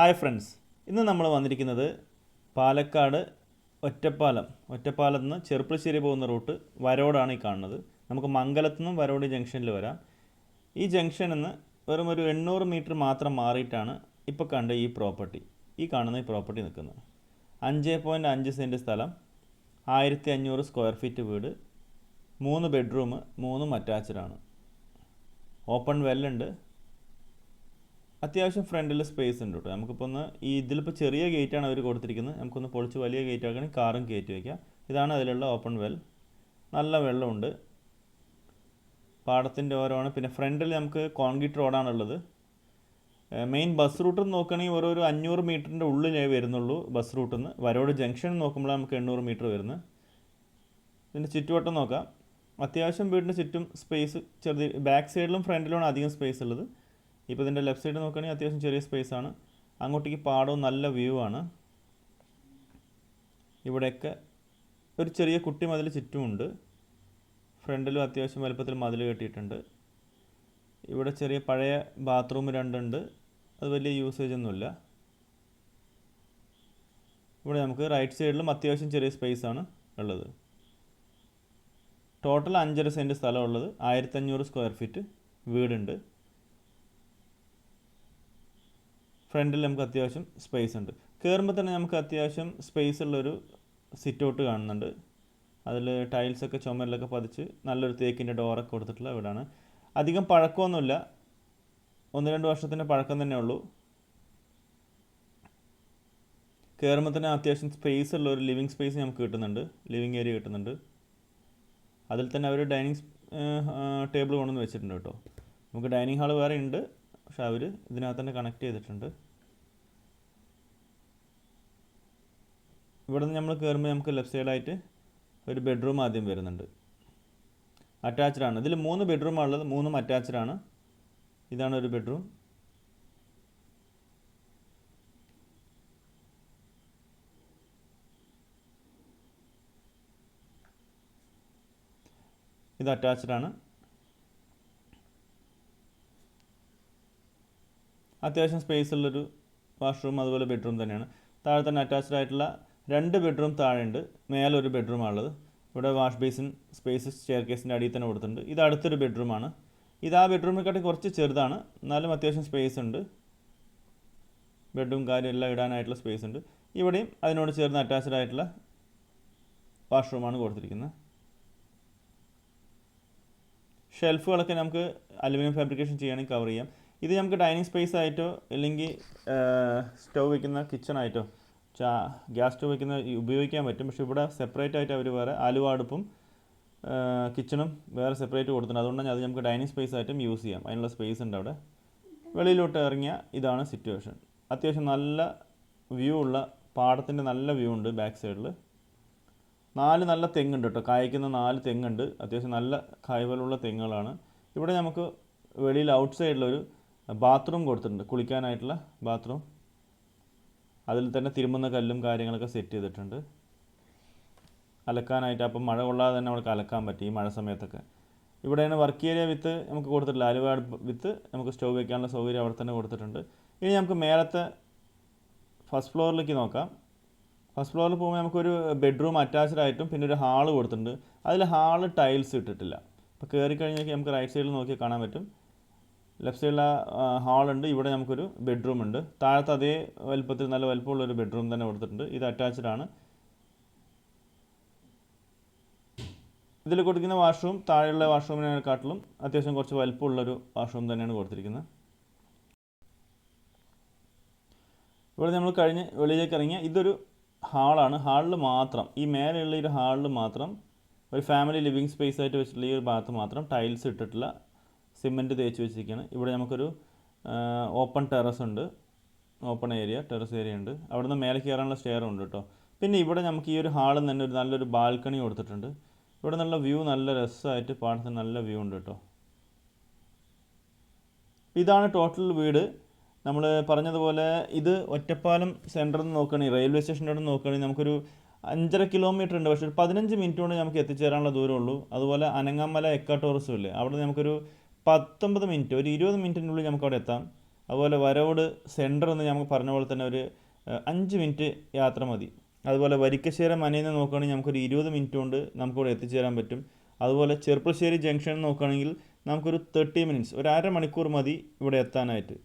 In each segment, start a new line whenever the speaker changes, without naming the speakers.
Hi friends. ഇന്ന് നമ്മൾ വന്നിരിക്കുന്നത് പാലക്കാട് ഒറ്റപ്പാലം. ഒറ്റപ്പാലത്ത് നിന്ന് ചെറുപ്പശ്ശേരി പോകുന്ന റൂട്ട് വരോടാണ് ഈ കാണുന്നത്. നമുക്ക് മംഗലത്തു നിന്നും വരോട് ജംഗ്ഷനിൽ വരാം. ഈ ജംഗ്ഷനിൽ നിന്ന് വെറും ഒരു എണ്ണൂറ് മീറ്റർ മാത്രം മാറിയിട്ടാണ് ഇപ്പോൾ കണ്ട ഈ പ്രോപ്പർട്ടി. ഈ കാണുന്ന ഈ പ്രോപ്പർട്ടി നിൽക്കുന്നത്. അഞ്ച് പോയിന്റ് അഞ്ച് സെന്റ് സ്ഥലം ആയിരത്തി അഞ്ഞൂറ് സ്ക്വയർ ഫീറ്റ് വീട് മൂന്ന് ബെഡ്റൂം മൂന്നും അറ്റാച്ച്ഡാണ് ഓപ്പൺ വെല്ലുണ്ട്. അത്യാവശ്യം ഫ്രണ്ടിൽ സ്പേസ് ഉണ്ട് കേട്ടോ നമുക്കിപ്പോൾ ഒന്ന് ഈ ഇതിലിപ്പോൾ ചെറിയ ഗേറ്റ് ആണ് അവർ കൊടുത്തിരിക്കുന്നത്. നമുക്കൊന്ന് പൊളിച്ച് വലിയ ഗേറ്റ് ആക്കണമെങ്കിൽ കാറും കയറ്റി വയ്ക്കാം ഇതാണ് അതിലുള്ള ഓപ്പൺ വെൽ നല്ല വെള്ളമുണ്ട്. പാടത്തിന്റെ ഓരമാണ്. പിന്നെ ഫ്രണ്ടിൽ നമുക്ക് കോൺക്രീറ്റ് റോഡാണുള്ളത് മെയിൻ ബസ് റൂട്ട് നോക്കുകയാണെങ്കിൽ ഓരോ ഒരു അഞ്ഞൂറ് മീറ്ററിന്റെ ഉള്ളിലേ വരുന്നുള്ളൂ ബസ് റൂട്ടിൽ നിന്ന് വരോട് ജംഗ്ഷൻ നോക്കുമ്പോൾ നമുക്ക് എണ്ണൂറ് മീറ്റർ വരുന്നത്. ഇതിന്റെ ചുറ്റുവട്ടം നോക്കാം. അത്യാവശ്യം വീടിന് ചുറ്റും സ്പേസ് ചെറുത് ബാക്ക് സൈഡിലും ഫ്രണ്ടിലുമാണ് അധികം സ്പേസ് ഉള്ളത്. ഇപ്പോൾ ഇതിന്റെ ലെഫ്റ്റ് സൈഡ് നോക്കുകയാണെങ്കിൽ അത്യാവശ്യം ചെറിയ സ്പേസ് ആണ്. അങ്ങോട്ടേക്ക് പാടവും നല്ല വ്യൂ ആണ്. ഇവിടെയൊക്കെ ഒരു ചെറിയ കുട്ടി മതിൽ ചുറ്റുമുണ്ട് ഫ്രണ്ടിലും അത്യാവശ്യം വലുപ്പത്തിൽ മതിൽ കെട്ടിയിട്ടുണ്ട്. ഇവിടെ ചെറിയ പഴയ ബാത്റൂം രണ്ടുണ്ട്. അത് വലിയ യൂസേജ് ഒന്നുമില്ല. ഇവിടെ നമുക്ക് റൈറ്റ് സൈഡിലും അത്യാവശ്യം ചെറിയ സ്പേസ് ആണ് ഉള്ളത്. ടോട്ടൽ അഞ്ചര സെന്റ് സ്ഥലമുള്ളത് ആയിരത്തഞ്ഞൂറ് സ്ക്വയർ ഫീറ്റ് വീടുണ്ട്. ഫ്രണ്ടിൽ നമുക്ക് അത്യാവശ്യം സ്പേസ് ഉണ്ട്. കയറുമ്പോൾ തന്നെ നമുക്ക് അത്യാവശ്യം സ്പേസ് ഉള്ളൊരു സിറ്റ് ഔട്ട് കാണുന്നുണ്ട്. അതിൽ ടൈൽസൊക്കെ ചുമരിലൊക്കെ പതിച്ച് നല്ലൊരു തേക്കിന്റെ ഡോറൊക്കെ കൊടുത്തിട്ടുള്ള വീടാണ്. അധികം പഴക്കമൊന്നുമില്ല. ഒന്ന് രണ്ട് വർഷത്തിന്റെ പഴക്കം തന്നെ ഉള്ളൂ. കയറുമ്പോൾ തന്നെ അത്യാവശ്യം സ്പേസ് ഉള്ള ഒരു ലിവിങ് സ്പേസ് നമുക്ക് കിട്ടുന്നുണ്ട്. ലിവിങ് ഏരിയ കിട്ടുന്നുണ്ട്. അതിൽ തന്നെ അവർ ഡൈനിങ് ടേബിൾ കൊണ്ടുവന്ന് വെച്ചിട്ടുണ്ട് കേട്ടോ. നമുക്ക് ഡൈനിങ് ഹാൾ വേറെ ഉണ്ട്. പക്ഷെ അവർ ഇതിനകത്ത് തന്നെ കണക്ട് ചെയ്തിട്ടുണ്ട്. ഇവിടെ നിന്ന് നമ്മൾ കയറുമ്പോൾ നമുക്ക് ലെഫ്റ്റ് സൈഡായിട്ട് ഒരു ബെഡ്റൂം ആദ്യം വരുന്നുണ്ട്. അറ്റാച്ച്ഡ് ആണ്. ഇതിൽ മൂന്ന് ബെഡ്റൂമാണ് ഉള്ളത്. മൂന്നും അറ്റാച്ച്ഡ് ആണ്. ഇതാണ് ഒരു ബെഡ്റൂം ഇത് അറ്റാച്ച്ഡ് ആണ്. അത്യാവശ്യം സ്പേസ് ഉള്ളൊരു വാഷ്റൂം അതുപോലെ ബെഡ്റൂം തന്നെയാണ്. താഴെ തന്നെ അറ്റാച്ച്ഡ് ആയിട്ടുള്ള രണ്ട് ബെഡ്റൂം താഴെയുണ്ട്. മേലെ ഒരു ബെഡ്റൂം ബെഡ്റൂമാണുള്ളത് ഇവിടെ വാഷ് ബേസിൻ സ്പേസ് ചെയർ കേസിന്റെ അടിയിൽ തന്നെ കൊടുത്തിട്ടുണ്ട്. ഇത് അടുത്തൊരു ബെഡ്റൂമാണ് ഇത് ആ ബെഡ്റൂമിനെക്കാട്ടി കുറച്ച് ചെറുതാണ്. എന്നാലും അത്യാവശ്യം സ്പേസ് ഉണ്ട്. ബെഡും കാര്യം എല്ലാം ഇടാനായിട്ടുള്ള സ്പേസ് ഉണ്ട്. ഇവിടെയും അതിനോട് ചേർന്ന് അറ്റാച്ച്ഡ് ആയിട്ടുള്ള വാഷ്റൂമാണ് കൊടുത്തിരിക്കുന്നത്. ഷെൽഫുകളൊക്കെ നമുക്ക് അലുമിനിയം ഫാബ്രിക്കേഷൻ ചെയ്യുകയാണെങ്കിൽ കവർ ചെയ്യാം. ഇത് നമുക്ക് ഡൈനിങ് സ്പേസ് ആയിട്ടോ അല്ലെങ്കിൽ സ്റ്റൗ വയ്ക്കുന്ന കിച്ചൺ ആയിട്ടോ ചാ ഗ്യാസ് സ്റ്റവ് വയ്ക്കുന്ന ഉപയോഗിക്കാൻ പറ്റും. പക്ഷേ ഇവിടെ സെപ്പറേറ്റ് ആയിട്ട് അവർ വേറെ ആലുവ അടുപ്പും കിച്ചണും വേറെ സെപ്പറേറ്റ് കൊടുത്തിട്ടുണ്ട്. അതുകൊണ്ട് അത് നമുക്ക് ഡൈനിങ് സ്പേസ് ആയിട്ടും യൂസ് ചെയ്യാം. അതിനുള്ള സ്പേസ് ഉണ്ട് അവിടെ. വെളിയിലോട്ട് ഇറങ്ങിയ ഇതാണ് സിറ്റുവേഷൻ അത്യാവശ്യം നല്ല വ്യൂ ഉള്ള പാടത്തിന്റെ നല്ല വ്യൂ ഉണ്ട് ബാക്ക് സൈഡിൽ നാല് നല്ല തെങ്ങുണ്ട് കേട്ടോ. കായ്ക്കുന്ന നാല് തെങ്ങുണ്ട്. അത്യാവശ്യം നല്ല കായ്വലുള്ള തെങ്ങുകളാണ്. ഇവിടെ നമുക്ക് വെളിയിൽ ഔട്ട് സൈഡിലൊരു ബാത്റൂം കൊടുത്തിട്ടുണ്ട്. കുളിക്കാനായിട്ടുള്ള ബാത്റൂം അതിൽ തന്നെ തിരുമുന്ന കല്ലും കാര്യങ്ങളൊക്കെ സെറ്റ് ചെയ്തിട്ടുണ്ട്. അലക്കാനായിട്ട് അപ്പം മഴ കൊള്ളാതെ തന്നെ അവൾക്ക് അലക്കാൻ പറ്റും ഈ മഴ സമയത്തൊക്കെ. ഇവിടെയാണ് വർക്ക് ഏരിയ വിത്ത് നമുക്ക് കൊടുത്തിട്ടില്ല ആലുവ വിത്ത് നമുക്ക് സ്റ്റോവ് വയ്ക്കാനുള്ള സൗകര്യം അവിടെ തന്നെ കൊടുത്തിട്ടുണ്ട്. ഇനി നമുക്ക് മേലത്തെ ഫസ്റ്റ് ഫ്ലോറിലേക്ക് നോക്കാം. ഫസ്റ്റ് ഫ്ലോറിൽ പോകുമ്പോൾ നമുക്കൊരു ബെഡ്റൂം അറ്റാച്ച്ഡ് ആയിട്ടും പിന്നെ ഒരു ഹാൾ കൊടുത്തിട്ടുണ്ട്. അതിൽ ഹാൾ ടൈൽസ് ഇട്ടിട്ടില്ല. അപ്പോൾ കയറി കഴിഞ്ഞാൽ നമുക്ക് റൈറ്റ് സൈഡിൽ നോക്കി കാണാൻ പറ്റും. ലെഫ്റ്റ് സൈഡിൽ ഹാളുണ്ട് ഇവിടെ നമുക്കൊരു ബെഡ്റൂം ഉണ്ട്. താഴത്തെ അതേ വലുപ്പത്തിൽ നല്ല വലുപ്പമുള്ള ഒരു ബെഡ്റൂം തന്നെ കൊടുത്തിട്ടുണ്ട്. ഇത് അറ്റാച്ച്ഡ് ആണ്. ഇതിൽ കൊടുക്കുന്ന വാഷ്റൂം താഴെയുള്ള വാഷ്റൂമിനെക്കാട്ടിലും അത്യാവശ്യം കുറച്ച് വലുപ്പമുള്ളൊരു വാഷ്റൂം തന്നെയാണ് കൊടുത്തിരിക്കുന്നത്. ഇവിടെ നമ്മൾ കഴിഞ്ഞ് വെളിയിലേക്ക് ഇറങ്ങിയ ഇതൊരു ഹാളാണ് ഹാളിൽ മാത്രം. ഈ മേലെയുള്ള ഈ ഒരു ഹാളിൽ മാത്രം ഒരു ഫാമിലി ലിവിങ് സ്പേസ് ആയിട്ട് വെച്ചിട്ടുള്ള ഈ ഒരു ഭാഗത്ത് മാത്രം ടൈൽസ് ഇട്ടിട്ടുള്ള സിമെന്റ് തേച്ച് വെച്ചിരിക്കുകയാണ് ഇവിടെ നമുക്കൊരു ഓപ്പൺ ടെറസ് ഉണ്ട്. ഓപ്പൺ ഏരിയ ടെറസ് ഏരിയ ഉണ്ട്. അവിടെ നിന്ന് മേലെ കയറാനുള്ള സ്റ്റെയർ ഉണ്ട് കേട്ടോ. പിന്നെ ഇവിടെ നമുക്ക് ഈ ഒരു ഹാളിൽ തന്നെ ഒരു നല്ലൊരു ബാൽക്കണി കൊടുത്തിട്ടുണ്ട്. ഇവിടെ നിന്നുള്ള വ്യൂ നല്ല രസമായിട്ട് പാടത്തിന് നല്ല വ്യൂ ഉണ്ട് കേട്ടോ. ഇതാണ് ടോട്ടൽ വീട്. നമ്മൾ പറഞ്ഞതുപോലെ ഇത് ഒറ്റപ്പാലം സെന്ററിൽ നിന്ന് നോക്കുകയാണെങ്കിൽ റെയിൽവേ സ്റ്റേഷന്റെ അവിടെ നോക്കുകയാണെങ്കിൽ നമുക്കൊരു അഞ്ചര കിലോമീറ്റർ ഉണ്ട്. പക്ഷേ ഒരു പതിനഞ്ച് മിനിറ്റ് കൊണ്ട് നമുക്ക് എത്തിച്ചേരാനുള്ള ദൂരമുള്ളൂ. അതുപോലെ അനങ്ങാമല എക്ക ടൂറിസം ഇല്ലേ? അവിടെ നമുക്കൊരു പത്തൊമ്പത് മിനിറ്റ് ഒരു ഇരുപത് മിനിറ്റിനുള്ളിൽ നമുക്ക് അവിടെ എത്താം. അതുപോലെ വരവോട് സെന്റർ എന്ന് നമുക്ക് പറഞ്ഞ പോലെ തന്നെ ഒരു അഞ്ച് മിനിറ്റ് യാത്ര മതി. അതുപോലെ വരിക്കശ്ശേരി മനയിൽ നിന്ന് നോക്കുകയാണെങ്കിൽ നമുക്കൊരു ഇരുപത് മിനിറ്റ് കൊണ്ട് നമുക്കിവിടെ എത്തിച്ചേരാൻ പറ്റും. അതുപോലെ ചെറുപ്പശ്ശേരി ജംഗ്ഷൻ നോക്കുകയാണെങ്കിൽ നമുക്കൊരു തേർട്ടി മിനിറ്റ്സ് ഒരു അര മണിക്കൂർ മതി ഇവിടെ എത്താനായിട്ട്.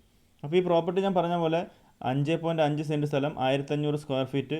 അപ്പോൾ ഈ പ്രോപ്പർട്ടി ഞാൻ പറഞ്ഞ പോലെ അഞ്ച് പോയിന്റ് അഞ്ച് സെന്റ് സ്ഥലം ആയിരത്തഞ്ഞൂറ് square feet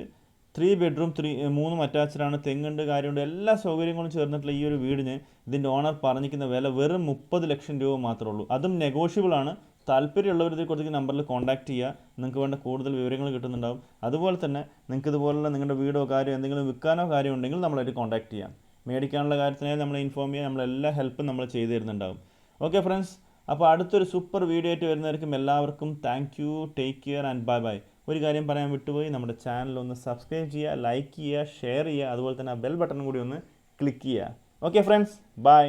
three bedroom three മൂന്നും അറ്റാച്ച്ഡാണ് തെങ്ങുണ്ട് കാര്യമുണ്ട് എല്ലാ സൗകര്യങ്ങളും ചേർന്നിട്ടുള്ള ഈ ഒരു വീടിന് ഇതിന്റെ ഓണർ പറഞ്ഞിരിക്കുന്ന വില വെറും മുപ്പത് ലക്ഷം രൂപ മാത്രമേ ഉള്ളൂ. അതും നെഗോഷ്യബിൾ ആണ്. താല്പര്യമുള്ളവർ ഇതിൽ കൊടുത്ത നമ്പറിൽ കോൺടാക്ട് ചെയ്യുക. നിങ്ങൾക്ക് വേണ്ട കൂടുതൽ വിവരങ്ങൾ കിട്ടുന്നുണ്ടാവും. അതുപോലെ തന്നെ നിങ്ങൾക്ക് ഇതുപോലുള്ള നിങ്ങളുടെ വീടോ കാര്യമോ എന്തെങ്കിലും വിൽക്കാനോ കാര്യം ഉണ്ടെങ്കിൽ നമ്മളായിട്ട് കോൺടാക്ട് ചെയ്യാം. മേടിക്കാനുള്ള കാര്യത്തിനായി നമ്മളെ ഇൻഫോം ചെയ്യാൻ നമ്മളെല്ലാ ഹെൽപ്പും നമ്മൾ ചെയ്തു തരുന്നുണ്ടാവും. ഓക്കെ ഫ്രണ്ട്സ് അപ്പോൾ അടുത്തൊരു സൂപ്പർ വീഡിയോ ആയിട്ട് വരുന്നവർക്കും എല്ലാവർക്കും thank you take care and bye bye ഒരു കാര്യം പറയാൻ വിട്ടുപോയി. നമ്മുടെ ചാനൽ ഒന്ന് സബ്സ്ക്രൈബ് ചെയ്യുക ലൈക്ക് ചെയ്യുക ഷെയർ ചെയ്യുക അതുപോലെ തന്നെ ആ ബെൽ ബട്ടൺ കൂടി ഒന്ന് ക്ലിക്ക് ചെയ്യുക. Okay friends bye